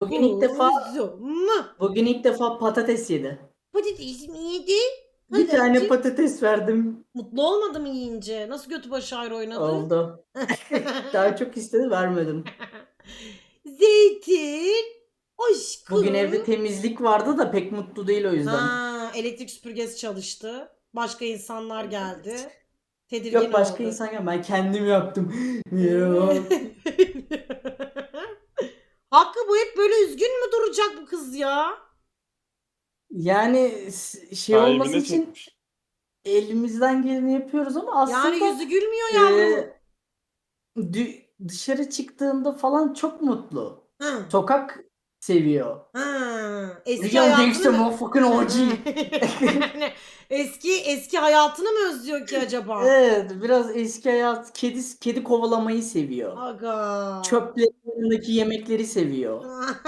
Bugün ilk defa Kuzum. bugün ilk defa patates yedi. Patates mi yedi? Bir tane Hadi. patates verdim. Mutlu olmadı mı yiyince? Nasıl götü başı ayrı oynadı? Oldu. Daha çok istedi vermedim. Zeytin. Aşkım. Bugün evde temizlik vardı da pek mutlu değil o yüzden. Ha, elektrik süpürgesi çalıştı. Başka insanlar geldi. Tedirgin Yok başka oldu. insan ya ben kendim yaptım. Hakkı bu hep böyle üzgün mü duracak bu kız ya? Yani s- şey Sahibine olması için çekmiş. elimizden geleni yapıyoruz ama aslında Yani yüzü gülmüyor yavrum. e, dü- dışarı çıktığında falan çok mutlu. Ha, Sokak seviyor. ha. Eski Real hayatını gangster mı? motherfucking OG. Eski eski hayatını mı özlüyor ki acaba? Evet, biraz eski hayat kedi kedi kovalamayı seviyor. Aga. Çöplerin yanındaki yemekleri seviyor.